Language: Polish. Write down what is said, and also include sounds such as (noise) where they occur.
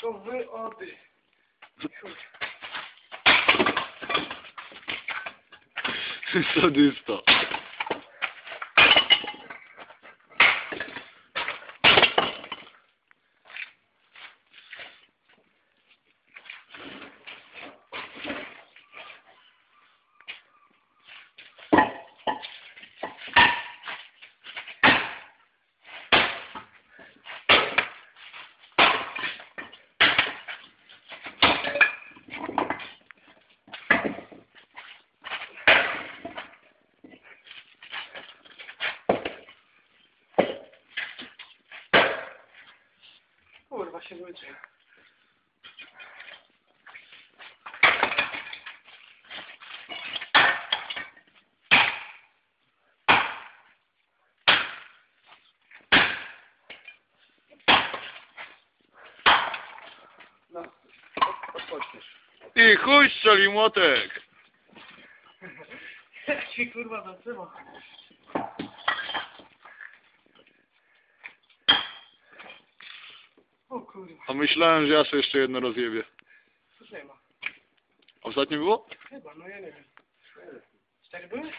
sauver en paix. C'est son destin. Kurwa się mycie. No, odpoczniesz. I chuj strzeli młotek. (laughs) Jak ci kurwa zaczyna. O kurwa, A myślałem, że ja sobie jeszcze jedno rozjebię. już nie ma. A ostatnio było? Chyba, no ja nie wiem. Cztery były?